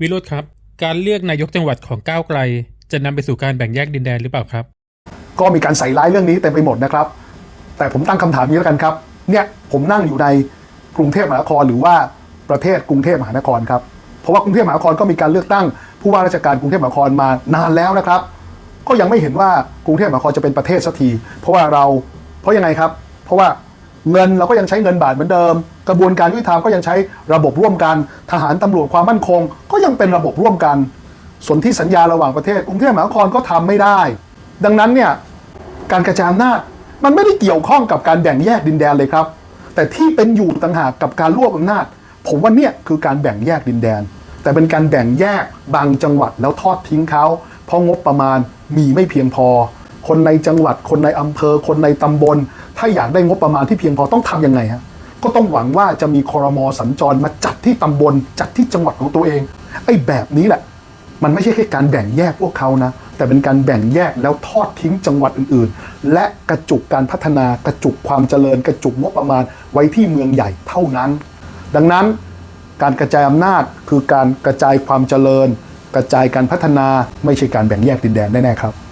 วิโรธครับ การเลือกนายกจังหวัดของก้าวไกล จะนำไปสู่การแบ่งแยกดินแดนหรือเปล่าครับ ก็มีการใส่ร้ายเรื่องนี้เต็มไปหมดนะครับ แต่ผมตั้งคำถามนี้แล้วกันครับ เนี่ยผมนั่งอยู่ในกรุงเทพมหานครหรือว่าประเทศกรุงเทพมหานครครับ เพราะว่ากรุงเทพมหานครก็มีการเลือกตั้ง ผู้ว่าราชการกรุงเทพมหานครมานานแล้วนะครับ ก็ยังไม่เห็นว่ากรุงเทพมหานครจะเป็นประเทศสักที เพราะว่าเรา เพราะยังไงครับ เพราะว่า เงินเราก็ยังใช้เงินบาทเหมือนเดิม กระบวนการยุติธรรมก็ยังใช้ระบบร่วมกัน ทหารตำรวจความมั่นคง ก็ยังเป็นระบบร่วมกันส่วนที่สัญญาระหว่างประเทศกรุงเทพมหานครก็ทำไม่ได้ ดังนั้นเนี่ยการกระจายอำนาจมันไม่ได้เกี่ยวข้องกับการแบ่งแยกดินแดนเลยครับ แต่ที่เป็นอยู่ต่างหากกับการรวบอำนาจ ผมว่าเนี่ยคือการแบ่งแยกดินแดน แต่เป็นการแบ่งแยกบางจังหวัดแล้วทอดทิ้งเขาเพราะงบประมาณมีไม่เพียงพอ คนในจังหวัด คนในอำเภอ คนในตำบล ถ้าอยากได้งบประมาณที่เพียงพอต้องทำยังไงฮะก็ต้องหวังว่าจะมีคอรมอสัญจรมาจัดที่ตำบลจัดที่จังหวัดของตัวเอง ไอ้แบบนี้แหละ มันไม่ใช่แค่การแบ่งแยกพวกเขานะ แต่เป็นการแบ่งแยกแล้วทอดทิ้งจังหวัดอื่นๆ และกระจุกการพัฒนากระจุกความเจริญ กระจุกงบประมาณไว้ที่เมืองใหญ่เท่านั้น ดังนั้นการกระจายอำนาจคือการกระจายความเจริญ กระจายการพัฒนาไม่ใช่การแบ่งแยกดินแดนแน่ๆครับ